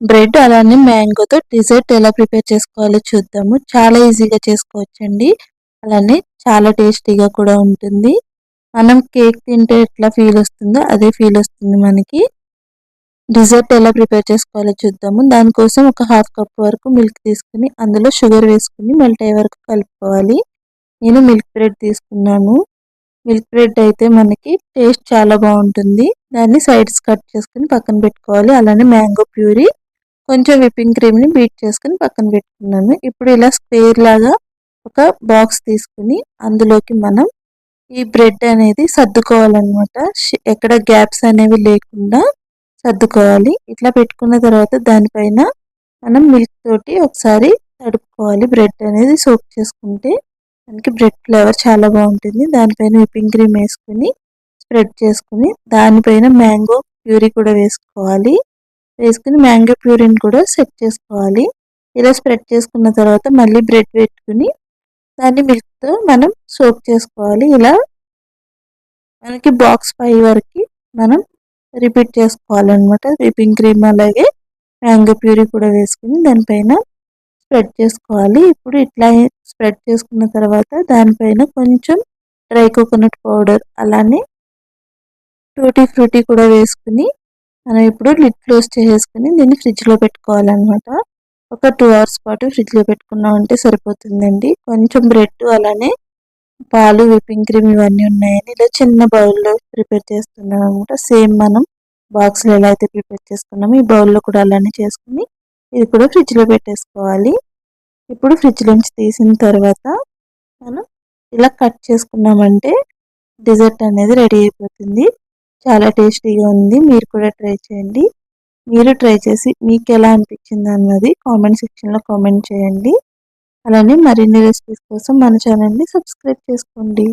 Bread అలానే మ్యాంగోతో desert ఎలా prepare చేసుకోవాలో చూద్దాము. చాలా ఈజీగా చేసుకోవచ్చండి. అలానే చాలా టేస్టీగా కూడా ఉంటుంది. మనం కేక్ తింటే ఎట్లా ఫీల్ వస్తుందో అదే ఫీల్ వస్తుంది మనకి. డిజర్ట్ ఎలా ప్రిపేర్ చేసుకోవాలో చూద్దాము. దానికోసం ఒక హాఫ్ కప్ వరకు మిల్క్ తీసుకుని అందులో షుగర్ వేసుకుని మెల్ట్ అయ్యే వరకు కలుపుకోవాలి. నేను మిల్క్ బ్రెడ్ తీసుకున్నాను. మిల్క్ బ్రెడ్ అయితే మనకి టేస్ట్ చాలా బాగుంటుంది. దాన్ని సైడ్స్ కట్ చేసుకుని పక్కన పెట్టుకోవాలి. అలానే మ్యాంగో ప్యూరీ కొంచెం విప్పింగ్ క్రీమ్ని బీట్ చేసుకుని పక్కన పెట్టుకున్నాను. ఇప్పుడు ఇలా స్క్వేర్ లాగా ఒక బాక్స్ తీసుకుని అందులోకి మనం ఈ బ్రెడ్ అనేది సర్దుకోవాలన్నమాట. ఎక్కడ గ్యాప్స్ అనేవి లేకుండా సర్దుకోవాలి. ఇట్లా పెట్టుకున్న తర్వాత దానిపైన మనం మిల్క్ తోటి ఒకసారి తడుపుకోవాలి. బ్రెడ్ అనేది సోప్ చేసుకుంటే మనకి బ్రెడ్ ఫ్లేవర్ చాలా బాగుంటుంది. దానిపైన విప్పింగ్ క్రీమ్ వేసుకుని స్ప్రెడ్ చేసుకుని దానిపైన మ్యాంగో ప్యూరీ కూడా వేసుకోవాలి. వేసుకుని మ్యాంగో ప్యూరీని కూడా సెట్ చేసుకోవాలి. ఇలా స్ప్రెడ్ చేసుకున్న తర్వాత మళ్ళీ బ్రెడ్ పెట్టుకుని దాన్ని మిల్క్తో మనం సోప్ చేసుకోవాలి. ఇలా మనకి బాక్స్ పై వరకు మనం రిపీట్ చేసుకోవాలన్నమాట. విపింగ్ క్రీమ్ అలాగే మ్యాంగో ప్యూరీ కూడా వేసుకుని దానిపైన స్ప్రెడ్ చేసుకోవాలి. ఇప్పుడు ఇట్లా స్ప్రెడ్ చేసుకున్న తర్వాత దానిపైన కొంచెం డ్రై కోకోనట్ పౌడర్ అలానే టూటీ ఫ్రూటీ కూడా వేసుకుని మనం ఇప్పుడు లిడ్ క్లోజ్ చేసేసుకుని దీన్ని ఫ్రిడ్జ్లో పెట్టుకోవాలన్నమాట. ఒక టూ అవర్స్ పాటు ఫ్రిడ్జ్లో పెట్టుకున్నామంటే సరిపోతుందండి. కొంచెం బ్రెడ్ అలానే పాలు విప్పింగ్ క్రీమ్ ఇవన్నీ ఉన్నాయని ఇలా చిన్న బౌల్లో ప్రిపేర్ చేస్తున్నాం అనమాట సేమ్ మనం బాక్స్లో ఎలా అయితే ప్రిపేర్ చేసుకున్నామో ఈ బౌల్లో కూడా అలానే చేసుకుని ఇది కూడా ఫ్రిడ్జ్లో పెట్టేసుకోవాలి. ఇప్పుడు ఫ్రిడ్జ్లోంచి తీసిన తర్వాత మనం ఇలా కట్ చేసుకున్నామంటే డిజర్ట్ అనేది రెడీ అయిపోతుంది. చాలా టేస్టీగా ఉంది. మీరు కూడా ట్రై చేయండి. మీరు ట్రై చేసి మీకు ఎలా అనిపించింది అన్నది కామెంట్ సెక్షన్లో కామెంట్ చేయండి. అలానే మరిన్ని రెసిపీస్ కోసం మన ఛానల్ని సబ్స్క్రైబ్ చేసుకోండి.